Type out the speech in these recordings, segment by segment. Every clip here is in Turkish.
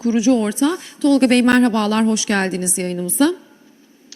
kurucu ortağı. Tolga Bey merhabalar, hoş geldiniz yayınımıza.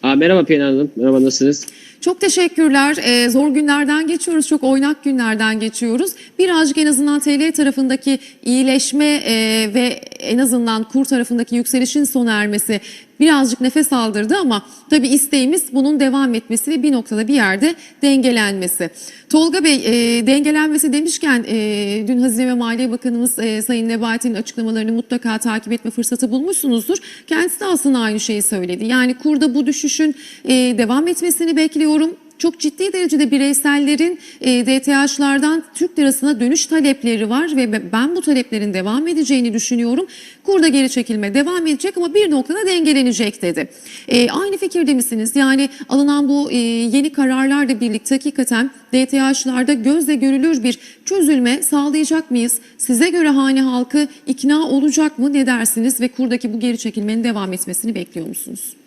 Aa, merhaba Pelin Hanım. Merhaba nasılsınız? Çok teşekkürler. Ee, zor günlerden geçiyoruz, çok oynak günlerden geçiyoruz. Birazcık en azından TL tarafındaki iyileşme e, ve en azından kur tarafındaki yükselişin sona ermesi birazcık nefes aldırdı ama tabii isteğimiz bunun devam etmesi ve bir noktada bir yerde dengelenmesi. Tolga Bey e, dengelenmesi demişken e, dün Hazine ve Maliye Bakanımız e, Sayın Nebati'nin açıklamalarını mutlaka takip etme fırsatı bulmuşsunuzdur. Kendisi de aslında aynı şeyi söyledi. Yani kurda bu düşüşün e, devam etmesini bekliyorum. Çok ciddi derecede bireysellerin e, DTH'lardan Türk lirasına dönüş talepleri var ve ben bu taleplerin devam edeceğini düşünüyorum. Kurda geri çekilme devam edecek ama bir noktada dengelenecek dedi. E, aynı fikirde misiniz? Yani alınan bu e, yeni kararlarla birlikte hakikaten DTH'larda gözle görülür bir çözülme sağlayacak mıyız? Size göre hane halkı ikna olacak mı? Ne dersiniz? Ve kurdaki bu geri çekilmenin devam etmesini bekliyor musunuz?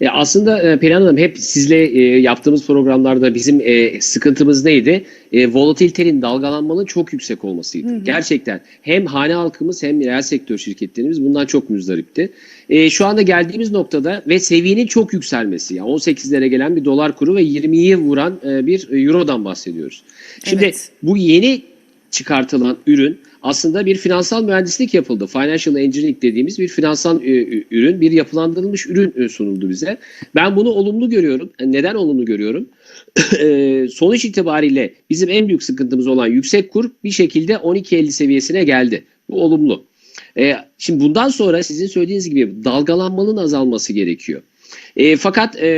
E, aslında e, Pelin Hanım hep sizle e, yaptığımız programlarda bizim e, sıkıntımız neydi? E, volatilitenin dalgalanmanın çok yüksek olmasıydı. Gerçekten hem hane halkımız hem reel sektör şirketlerimiz bundan çok müzdaripti. E, şu anda geldiğimiz noktada ve seviyenin çok yükselmesi. Yani 18'lere gelen bir dolar kuru ve 20'yi vuran e, bir eurodan bahsediyoruz. Şimdi Evet. bu yeni çıkartılan ürün aslında bir finansal mühendislik yapıldı. Financial engineering dediğimiz bir finansal e, ürün, bir yapılandırılmış ürün e, sunuldu bize. Ben bunu olumlu görüyorum. E, Neden olumlu görüyorum? Sonuç itibariyle bizim en büyük sıkıntımız olan yüksek kur bir şekilde 12.50 seviyesine geldi. Bu olumlu. Şimdi bundan sonra sizin söylediğiniz gibi dalgalanmanın azalması gerekiyor. E, fakat e,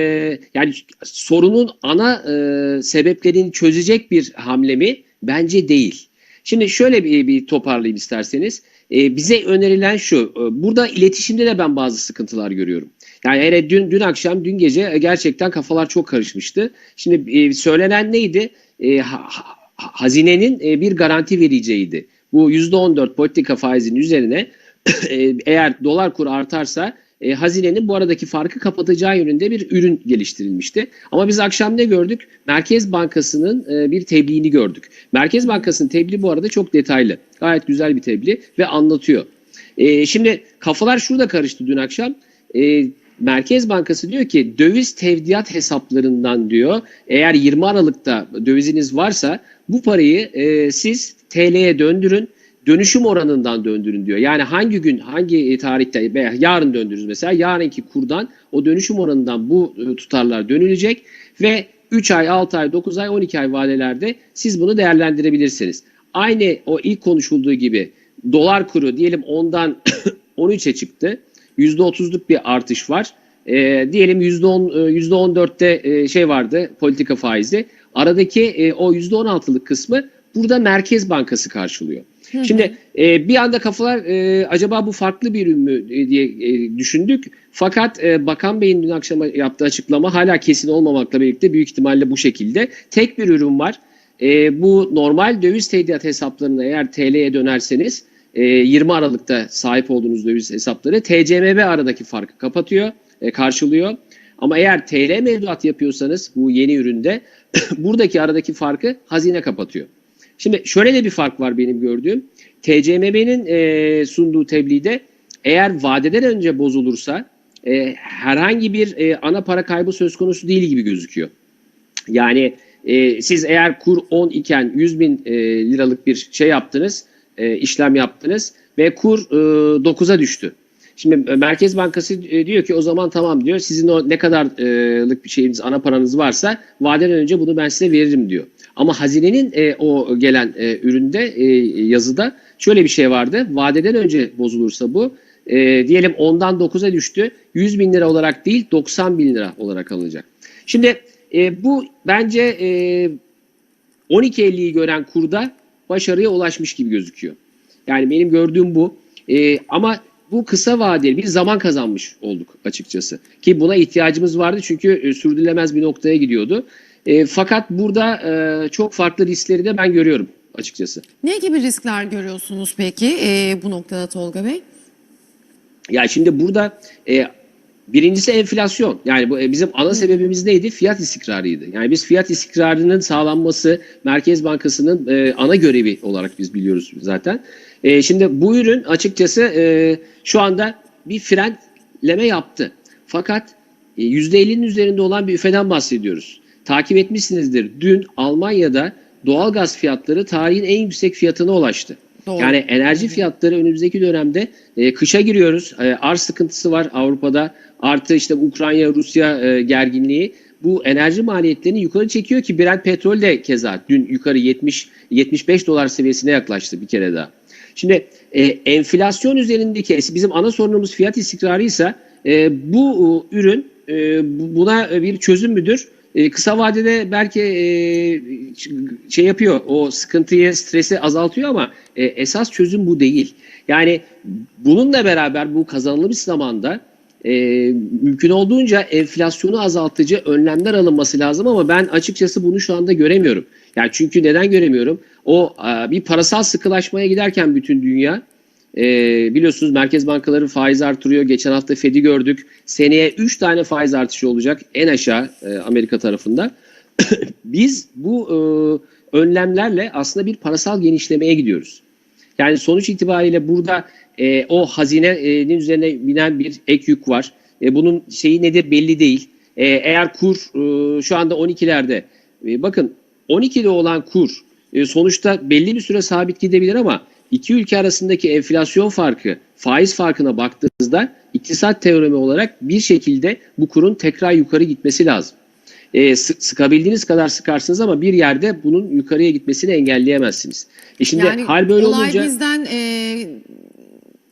yani sorunun ana e, sebeplerini çözecek bir hamle mi? Bence değil. Şimdi şöyle bir, bir toparlayayım isterseniz. E, bize önerilen şu. e, burada iletişimde de ben bazı sıkıntılar görüyorum. Yani hele dün dün akşam, dün gece e, gerçekten kafalar çok karışmıştı. Şimdi e, söylenen neydi? E, ha- ha- hazinenin e, bir garanti vereceğiydi. Bu %14 politika faizinin üzerine e, eğer dolar kuru artarsa e, hazinenin bu aradaki farkı kapatacağı yönünde bir ürün geliştirilmişti. Ama biz akşam ne gördük? Merkez Bankası'nın e, bir tebliğini gördük. Merkez Bankası'nın tebliği bu arada çok detaylı. Gayet güzel bir tebliğ ve anlatıyor. E, şimdi kafalar şurada karıştı dün akşam. E, Merkez Bankası diyor ki döviz tevdiat hesaplarından diyor eğer 20 Aralık'ta döviziniz varsa bu parayı e, siz TL'ye döndürün dönüşüm oranından döndürün diyor. Yani hangi gün hangi tarihte veya yarın döndürürüz mesela yarınki kurdan o dönüşüm oranından bu e, tutarlar dönülecek ve 3 ay, 6 ay, 9 ay, 12 ay vadelerde siz bunu değerlendirebilirsiniz. Aynı o ilk konuşulduğu gibi dolar kuru diyelim ondan 13'e çıktı. %30'luk bir artış var. E, diyelim %10, e, %14'te e, şey vardı politika faizi. Aradaki e, o %16'lık kısmı burada Merkez Bankası karşılıyor. Şimdi e, bir anda kafalar e, acaba bu farklı bir ürün mü e, diye e, düşündük. Fakat e, Bakan Bey'in dün akşam yaptığı açıklama hala kesin olmamakla birlikte büyük ihtimalle bu şekilde. Tek bir ürün var. E, bu normal döviz tevdiat hesaplarına eğer TL'ye dönerseniz e, 20 Aralık'ta sahip olduğunuz döviz hesapları TCMB aradaki farkı kapatıyor, e, karşılıyor. Ama eğer TL mevduat yapıyorsanız bu yeni üründe buradaki aradaki farkı hazine kapatıyor. Şimdi şöyle de bir fark var benim gördüğüm. TCMB'nin e, sunduğu tebliğde eğer vadeden önce bozulursa e, herhangi bir e, ana para kaybı söz konusu değil gibi gözüküyor. Yani e, siz eğer kur 10 iken 100 bin e, liralık bir şey yaptınız, e, işlem yaptınız ve kur e, 9'a düştü. Şimdi e, Merkez Bankası e, diyor ki o zaman tamam diyor sizin o ne kadarlık bir şeyiniz ana paranız varsa vadeden önce bunu ben size veririm diyor. Ama hazinenin e, o gelen üründe yazıda şöyle bir şey vardı. Vadeden önce bozulursa bu e, diyelim 10'dan 9'a düştü 100 bin lira olarak değil 90 bin lira olarak alınacak. Şimdi e, bu bence e, 12.50'yi gören kurda başarıya ulaşmış gibi gözüküyor. Yani benim gördüğüm bu. E, ama bu kısa vadeli bir zaman kazanmış olduk açıkçası. Ki buna ihtiyacımız vardı çünkü e, sürdürülemez bir noktaya gidiyordu. E, fakat burada e, çok farklı riskleri de ben görüyorum açıkçası. Ne gibi riskler görüyorsunuz peki e, bu noktada Tolga Bey? Ya şimdi burada e, Birincisi enflasyon. Yani bu e, bizim ana sebebimiz neydi? Fiyat istikrarıydı. Yani biz fiyat istikrarının sağlanması Merkez Bankası'nın e, ana görevi olarak biz biliyoruz zaten. E, şimdi bu ürün açıkçası e, şu anda bir frenleme yaptı. Fakat e, %50'nin üzerinde olan bir üfeden bahsediyoruz. Takip etmişsinizdir. Dün Almanya'da doğalgaz fiyatları tarihin en yüksek fiyatına ulaştı. Doğru. Yani enerji fiyatları önümüzdeki dönemde e, kışa giriyoruz. E, arz sıkıntısı var Avrupa'da. Artı işte Ukrayna Rusya e, gerginliği bu enerji maliyetlerini yukarı çekiyor ki Brent petrol de keza dün yukarı 70 75 dolar seviyesine yaklaştı bir kere daha. Şimdi e, enflasyon üzerindeki bizim ana sorunumuz fiyat istikrarıysa e, bu e, ürün e, bu- buna bir çözüm müdür? E, kısa vadede belki e, şey yapıyor, o sıkıntıyı, stresi azaltıyor ama e, esas çözüm bu değil. Yani bununla beraber bu kazanılmış zamanda e, mümkün olduğunca enflasyonu azaltıcı önlemler alınması lazım ama ben açıkçası bunu şu anda göremiyorum. Yani çünkü neden göremiyorum? O e, bir parasal sıkılaşmaya giderken bütün dünya e, biliyorsunuz merkez bankaları faiz artırıyor. Geçen hafta Fed'i gördük. Seneye 3 tane faiz artışı olacak en aşağı e, Amerika tarafında. Biz bu önlemlerle aslında bir parasal genişlemeye gidiyoruz. Yani sonuç itibariyle burada o hazinenin üzerine binen bir ek yük var. Bunun şeyi nedir belli değil. Eğer kur şu anda 12'lerde e, bakın 12'de olan kur e, sonuçta belli bir süre sabit gidebilir ama iki ülke arasındaki enflasyon farkı, faiz farkına baktığınızda iktisat teoremi olarak bir şekilde bu kurun tekrar yukarı gitmesi lazım. E, sı- sıkabildiğiniz kadar sıkarsınız ama bir yerde bunun yukarıya gitmesini engelleyemezsiniz. E şimdi yani hal böyle olay olunca bizden e,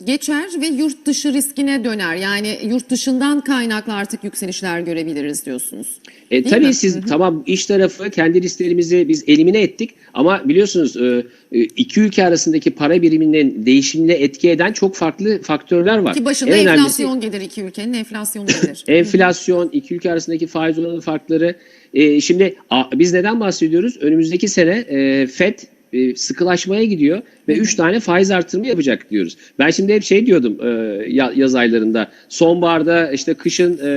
geçer ve yurt dışı riskine döner. Yani yurt dışından kaynaklı artık yükselişler görebiliriz diyorsunuz. E, tabii mi? siz tamam iş tarafı kendi risklerimizi biz elimine ettik ama biliyorsunuz e, e, iki ülke arasındaki para biriminin değişimine etki eden çok farklı faktörler var. Ki başında En önemlisi- enflasyon gelir iki ülkenin enflasyonu gelir. Enflasyon, iki ülke arasındaki faiz oranı farkları. Ee, şimdi a- biz neden bahsediyoruz? Önümüzdeki sene e, FED e, sıkılaşmaya gidiyor ve 3 tane faiz artırımı yapacak diyoruz. Ben şimdi hep şey diyordum e, ya- yaz aylarında. Sonbaharda işte kışın e,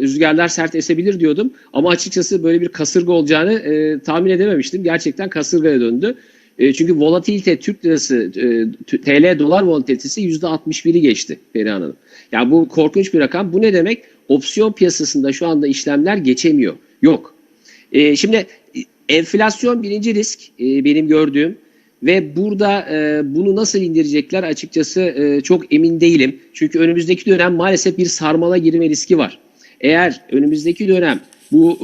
rüzgarlar sert esebilir diyordum. Ama açıkçası böyle bir kasırga olacağını e, tahmin edememiştim. Gerçekten kasırgaya döndü. E, çünkü volatilite Türk lirası e, TL dolar volatilitesi %61'i geçti Perihan Hanım. Yani bu korkunç bir rakam. Bu ne demek? Opsiyon piyasasında şu anda işlemler geçemiyor. Yok. E, şimdi enflasyon birinci risk e, benim gördüğüm ve burada e, bunu nasıl indirecekler açıkçası e, çok emin değilim. Çünkü önümüzdeki dönem maalesef bir sarmala girme riski var. Eğer önümüzdeki dönem bu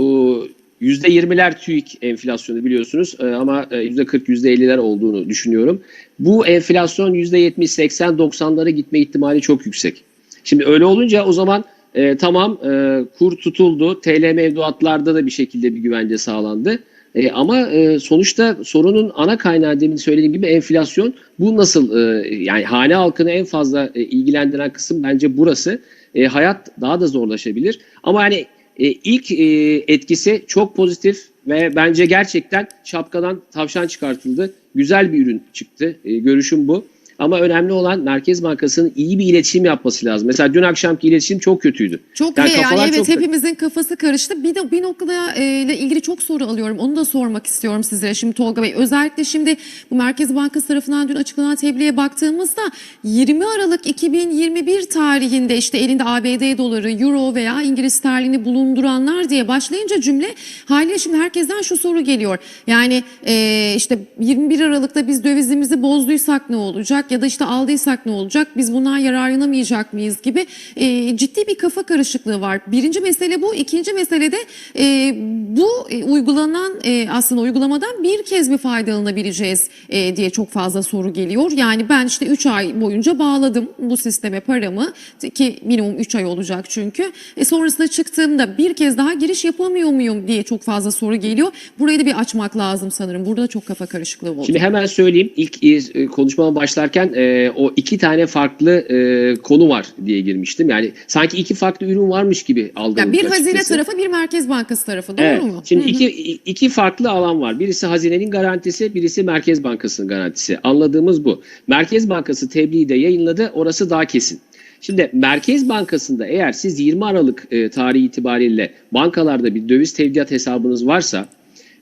e, %20'ler TÜİK enflasyonu biliyorsunuz e, ama e, %40 %50'ler olduğunu düşünüyorum. Bu enflasyon %70, 80, 90'lara gitme ihtimali çok yüksek. Şimdi öyle olunca o zaman e, tamam e, kur tutuldu. TL mevduatlarda da bir şekilde bir güvence sağlandı. E, ama e, sonuçta sorunun ana kaynağı demin söylediğim gibi enflasyon. Bu nasıl e, yani hane halkını en fazla e, ilgilendiren kısım bence burası. E, hayat daha da zorlaşabilir. Ama yani e, ilk e, etkisi çok pozitif ve bence gerçekten şapkadan tavşan çıkartıldı. Güzel bir ürün çıktı. E, görüşüm bu. Ama önemli olan Merkez Bankası'nın iyi bir iletişim yapması lazım. Mesela dün akşamki iletişim çok kötüydü. Çok Yani iyi yani evet çok- hepimizin kafası karıştı. Bir de bir noktada e, ile ilgili çok soru alıyorum. Onu da sormak istiyorum sizlere şimdi Tolga Bey. Özellikle şimdi bu Merkez Bankası tarafından dün açıklanan tebliğe baktığımızda 20 Aralık 2021 tarihinde işte elinde ABD doları, euro veya İngiliz sterlini bulunduranlar diye başlayınca cümle haliyle şimdi herkesten şu soru geliyor. Yani e, işte 21 Aralık'ta biz dövizimizi bozduysak ne olacak ya da işte aldıysak ne olacak? Biz bundan yararlanamayacak mıyız gibi e, ciddi bir kafa karışıklığı var. Birinci mesele bu. İkinci mesele de e, bu e, uygulanan e, aslında uygulamadan bir kez mi faydalanabileceğiz e, diye çok fazla soru geliyor. Yani ben işte 3 ay boyunca bağladım bu sisteme paramı ki minimum 3 ay olacak çünkü. E, sonrasında çıktığımda bir kez daha giriş yapamıyor muyum diye çok fazla soru geliyor. Burayı da bir açmak lazım sanırım. Burada da çok kafa karışıklığı oldu. Şimdi hemen söyleyeyim. İlk e, konuşmama başlarken e, o iki tane farklı e, konu var diye girmiştim. Yani sanki iki farklı ürün varmış gibi algıladım yani bir hazine açıkçası. tarafı bir Merkez Bankası tarafı doğru Evet. mu? Şimdi Hı hı. iki iki farklı alan var. Birisi hazinenin garantisi, birisi Merkez Bankası'nın garantisi. Anladığımız bu. Merkez Bankası tebliği de yayınladı. Orası daha kesin. Şimdi Merkez Bankası'nda eğer siz 20 Aralık e, tarihi itibariyle bankalarda bir döviz tevdiat hesabınız varsa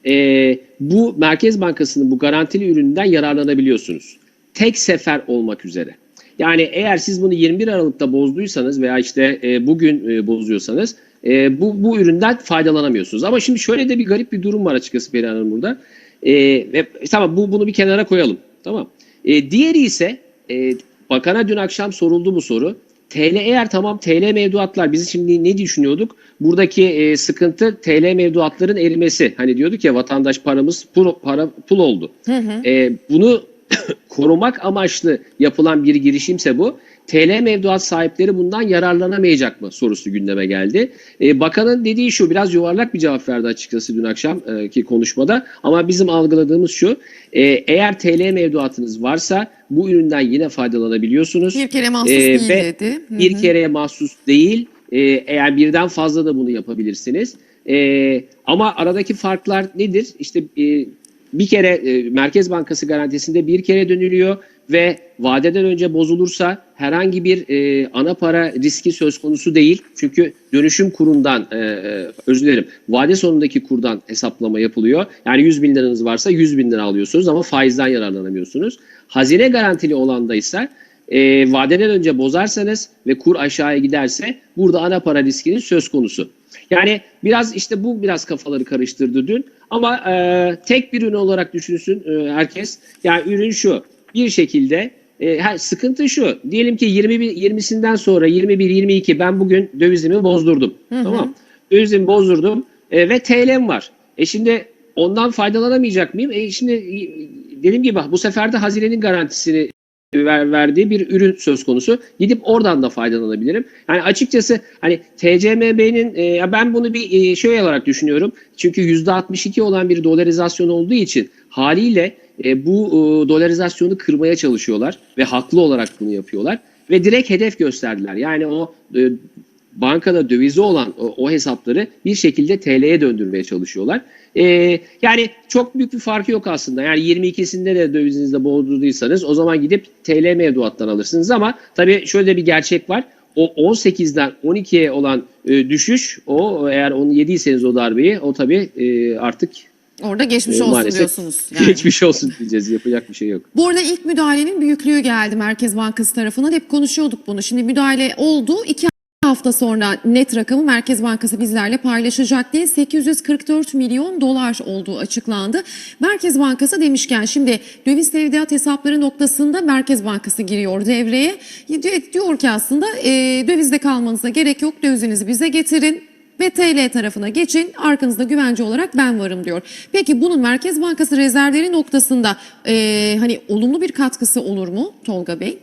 e, bu Merkez Bankası'nın bu garantili ürününden yararlanabiliyorsunuz. Tek sefer olmak üzere. Yani eğer siz bunu 21 Aralık'ta bozduysanız veya işte e, bugün e, bozuyorsanız e, bu, bu üründen faydalanamıyorsunuz. Ama şimdi şöyle de bir garip bir durum var açıkçası Perihan Hanım burada. E, ve, tamam bu bunu bir kenara koyalım. Tamam. E, diğeri ise e, bakana dün akşam soruldu bu soru. TL eğer tamam TL mevduatlar biz şimdi ne düşünüyorduk? Buradaki e, sıkıntı TL mevduatların erimesi. Hani diyorduk ya vatandaş paramız pul, para pul oldu. E, bunu korumak amaçlı yapılan bir girişimse bu. TL mevduat sahipleri bundan yararlanamayacak mı sorusu gündeme geldi. E, bakanın dediği şu biraz yuvarlak bir cevap verdi açıkçası dün akşamki konuşmada. Ama bizim algıladığımız şu e, eğer TL mevduatınız varsa bu üründen yine faydalanabiliyorsunuz. Bir kere mahsus Ee, değil dedi. Hı Bir hı. kereye mahsus değil. Ee, eğer birden fazla da bunu yapabilirsiniz. Ee, ama aradaki farklar nedir? İşte e, bir kere e, Merkez Bankası garantisinde bir kere dönülüyor ve vadeden önce bozulursa herhangi bir e, ana para riski söz konusu değil. Çünkü dönüşüm kurundan, e, e, özür dilerim, vade sonundaki kurdan hesaplama yapılıyor. Yani 100 bin liranız varsa 100 bin lira alıyorsunuz ama faizden yararlanamıyorsunuz. Hazine garantili olanda ise e, vadeden önce bozarsanız ve kur aşağıya giderse burada ana para riskinin söz konusu. Yani biraz işte bu biraz kafaları karıştırdı dün ama e, tek bir ürün olarak düşünsün e, herkes. Yani ürün şu bir şekilde e, ha, sıkıntı şu diyelim ki 21 20'sinden sonra 21 22 ben bugün dövizimi bozdurdum. Tamam. Dövizimi bozdurdum e, ve TL'm var. E şimdi ondan faydalanamayacak mıyım? E şimdi dediğim gibi bu sefer de hazinenin garantisini ver, verdiği bir ürün söz konusu. Gidip oradan da faydalanabilirim. Yani açıkçası hani TCMB'nin e, ben bunu bir e, şey olarak düşünüyorum. Çünkü %62 olan bir dolarizasyon olduğu için haliyle e, bu e, dolarizasyonu kırmaya çalışıyorlar ve haklı olarak bunu yapıyorlar ve direkt hedef gösterdiler. Yani o e, bankada dövizi olan o, o hesapları bir şekilde TL'ye döndürmeye çalışıyorlar. Ee, yani çok büyük bir farkı yok aslında. Yani 22'sinde de dövizinizde bozdurduysanız o zaman gidip TL mevduattan alırsınız ama tabii şöyle bir gerçek var. O 18'den 12'ye olan e, düşüş o eğer onu yediyseniz o darbeyi o tabii e, artık Orada geçmiş e, olsun maalesef diyorsunuz. Yani. geçmiş olsun diyeceğiz. Yapacak bir şey yok. Bu arada ilk müdahalenin büyüklüğü geldi Merkez Bankası tarafından. Hep konuşuyorduk bunu. Şimdi müdahale oldu. İki hafta sonra net rakamı Merkez Bankası bizlerle paylaşacak diye 844 milyon dolar olduğu açıklandı. Merkez Bankası demişken şimdi döviz tevdiat hesapları noktasında Merkez Bankası giriyor devreye. Diyor ki aslında e, dövizde kalmanıza gerek yok dövizinizi bize getirin ve TL tarafına geçin arkanızda güvence olarak ben varım diyor. Peki bunun Merkez Bankası rezervleri noktasında e, hani olumlu bir katkısı olur mu Tolga Bey?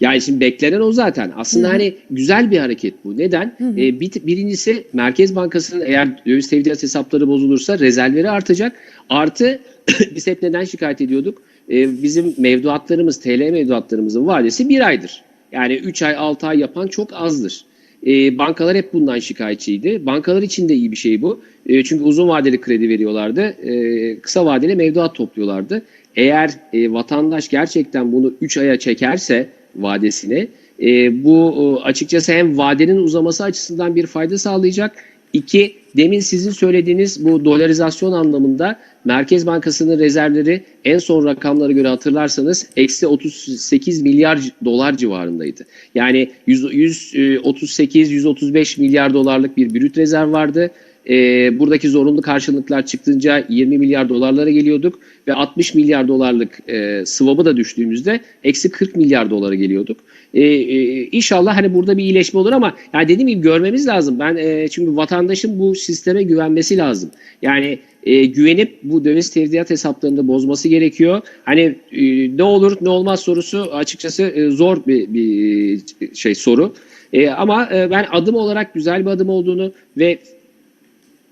Yani şimdi beklenen o zaten. Aslında hani güzel bir hareket bu. Neden? Ee, bir, birincisi Merkez Bankası'nın eğer döviz tevdiat hesapları bozulursa rezervleri artacak. Artı biz hep neden şikayet ediyorduk? Ee, bizim mevduatlarımız, TL mevduatlarımızın vadesi bir aydır. Yani 3 ay 6 ay yapan çok azdır. Ee, bankalar hep bundan şikayetçiydi. Bankalar için de iyi bir şey bu. Ee, çünkü uzun vadeli kredi veriyorlardı. Ee, kısa vadeli mevduat topluyorlardı. Eğer e, vatandaş gerçekten bunu 3 aya çekerse vadesini e, bu e, açıkçası hem vadenin uzaması açısından bir fayda sağlayacak. İki, demin sizin söylediğiniz bu dolarizasyon anlamında Merkez Bankası'nın rezervleri en son rakamlara göre hatırlarsanız eksi 38 milyar dolar civarındaydı. Yani 138-135 milyar dolarlık bir brüt rezerv vardı. Ee, buradaki zorunlu karşılıklar çıktığınca 20 milyar dolarlara geliyorduk ve 60 milyar dolarlık e, swap'ı da düştüğümüzde eksi 40 milyar dolara geliyorduk. Ee, e, inşallah hani burada bir iyileşme olur ama yani dediğim gibi görmemiz lazım. Ben e, çünkü vatandaşın bu sisteme güvenmesi lazım. Yani e, güvenip bu döviz tevdiat hesaplarını bozması gerekiyor. Hani e, ne olur ne olmaz sorusu açıkçası e, zor bir, bir şey soru. E, ama e, ben adım olarak güzel bir adım olduğunu ve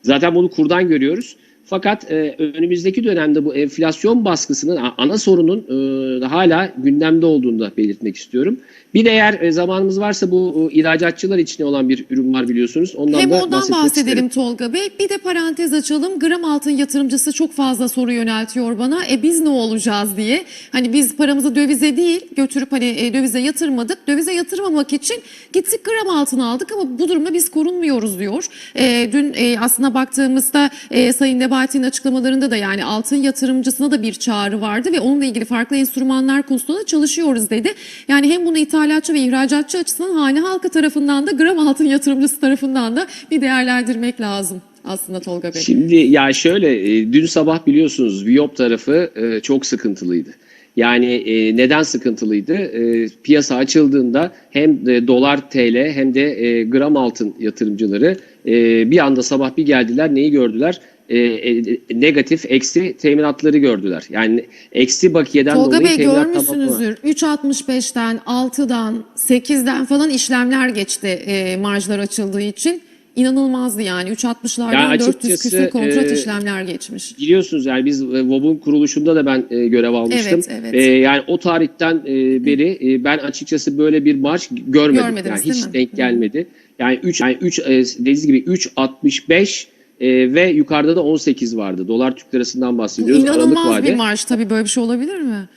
Zaten bunu kurdan görüyoruz. Fakat e, önümüzdeki dönemde bu enflasyon baskısının ana sorunun e, hala gündemde olduğunu da belirtmek istiyorum. Bir de eğer e, zamanımız varsa bu e, ihracatçılar için olan bir ürün var biliyorsunuz. Ondan Hem da ondan bahsedelim isterim. Tolga Bey. Bir de parantez açalım. Gram altın yatırımcısı çok fazla soru yöneltiyor bana. E biz ne olacağız diye. Hani biz paramızı dövize değil götürüp hani e, dövize yatırmadık. Dövize yatırmamak için gittik gram altın aldık ama bu durumda biz korunmuyoruz diyor. E, dün e, aslında baktığımızda e, Sayın Nebati'nin açıklamalarında da yani altın yatırımcısına da bir çağrı vardı ve onunla ilgili farklı enstrümanlar konusunda da çalışıyoruz dedi. Yani hem bunu ithalatçı ve ihracatçı açısından hane halkı tarafından da gram altın yatırımcısı tarafından da bir değerlendirmek lazım aslında Tolga Bey. Şimdi ya şöyle e, dün sabah biliyorsunuz Viyop tarafı e, çok sıkıntılıydı. Yani e, neden sıkıntılıydı? Piyasa açıldığında hem dolar TL hem de gram altın yatırımcıları bir anda sabah bir geldiler neyi gördüler? E, e, negatif eksi teminatları gördüler. Yani eksi bakiyeden Tolga dolayı Bey görmüşsünüzdür. 3.65'ten, 6'dan, 8'den falan işlemler geçti e, marjlar açıldığı için. İnanılmazdı yani. 3.60'lardan Yani 400 açıkçası, küsur kontrat e, işlemler geçmiş. Biliyorsunuz yani biz e, VOB'un kuruluşunda da ben e, görev almıştım. Evet, evet. E, yani o tarihten e, beri e, ben açıkçası böyle bir marş görmedim. Görmediniz, yani hiç mi? denk gelmedi. Yani 3 yani 3 dediğiniz gibi 3.65 e, ve yukarıda da 18 vardı. Dolar Türk lirasından bahsediyoruz. Aralık inanılmaz vade. bir marş. Tabii böyle bir şey olabilir mi?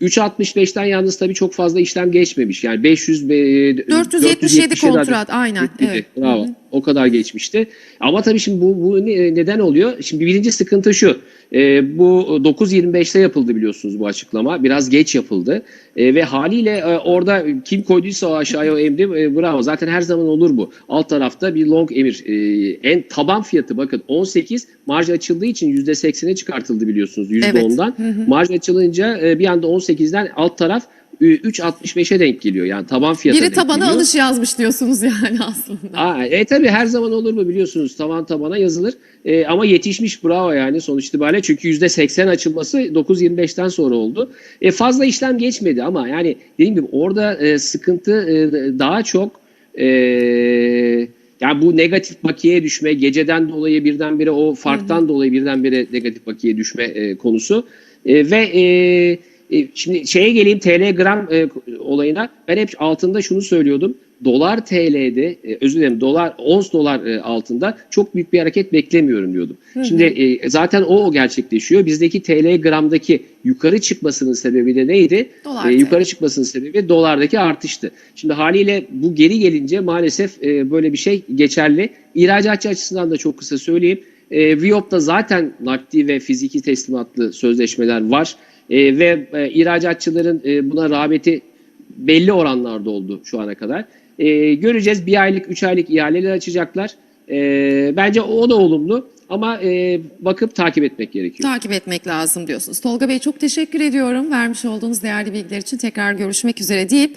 3.65'ten yalnız tabii çok fazla işlem geçmemiş. Yani 500 be- 477 477 kontrat aynen. Evet. Bravo. O kadar geçmişti. Ama tabii şimdi bu, bu ne- neden oluyor? Şimdi birinci sıkıntı şu. Ee, bu 9.25'te yapıldı biliyorsunuz bu açıklama. Biraz geç yapıldı. Ee, ve haliyle e, orada kim koyduysa o aşağıya o emri e, bravo. Zaten her zaman olur bu. Alt tarafta bir long emir. Ee, en taban fiyatı bakın 18 marj açıldığı için %80'e çıkartıldı biliyorsunuz %10'dan. Marj açılınca e, bir anda 18'den alt taraf e, 3.65'e denk geliyor. Yani taban fiyatı Biri tabana alış yazmış diyorsunuz yani aslında. Aa, e tabii her zaman olur mu biliyorsunuz tavan tabana yazılır E, ama yetişmiş bravo yani sonuç itibariyle çünkü %80 açılması 9.25'ten sonra oldu. E, fazla işlem geçmedi ama yani dediğim gibi orada e, sıkıntı e, daha çok e, yani bu negatif bakiyeye düşme geceden dolayı birdenbire o farktan dolayı birdenbire negatif bakiyeye düşme e, konusu E, ve e, şimdi şeye geleyim TL gram e, olayına. Ben hep altında şunu söylüyordum. Dolar TL'de e, özür dilerim dolar ons dolar e, altında çok büyük bir hareket beklemiyorum diyordum. Şimdi e, zaten o, o gerçekleşiyor. Bizdeki TL gramdaki yukarı çıkmasının sebebi de neydi? Dolar E, yukarı çıkmasının sebebi dolardaki artıştı. Şimdi haliyle bu geri gelince maalesef e, böyle bir şey geçerli. İhracatçı açısından da çok kısa söyleyeyim. E, Viyop'ta zaten nakdi ve fiziki teslimatlı sözleşmeler var. E, ve e, ihracatçıların e, buna rağbeti belli oranlarda oldu şu ana kadar. E, göreceğiz bir aylık, üç aylık ihaleler açacaklar. E, bence o da olumlu ama e, bakıp takip etmek gerekiyor. Takip etmek lazım diyorsunuz. Tolga Bey çok teşekkür ediyorum. Vermiş olduğunuz değerli bilgiler için tekrar görüşmek üzere deyip